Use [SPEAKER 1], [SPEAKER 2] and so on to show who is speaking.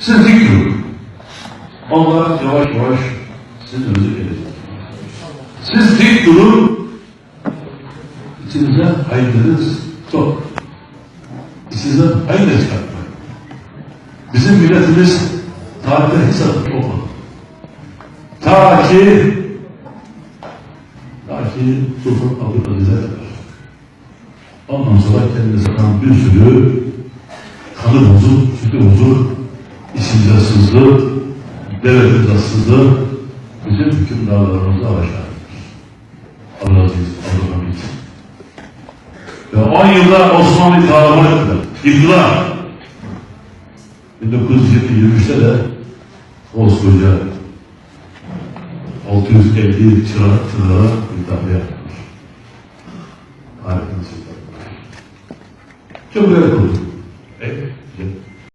[SPEAKER 1] Siz dik durun. Allah yavaş yavaş önünüze gelecek. Siz dik durun. İçinize hayırlarınız çok. İçinizden hayır çıkartmayın. Bizim milletimiz tarihte hiç satış olmadı. Ta ki ta ki Sultan Abdülaziz'e kadar. Ondan sonra kendine satan bir sürü kanı bozuk, sütü bozuk, sızdı, devletimize sızdı, bütün hükümdarlarımızı aşağı Allah aziz, Allah hamid. Ve 10 yılda Osmanlı kahraman ettiler. Yıktılar. 1923'te de koskoca 650 çırak çırağa müdahale yaptılar. Harika. Çok güzel kurdu. E,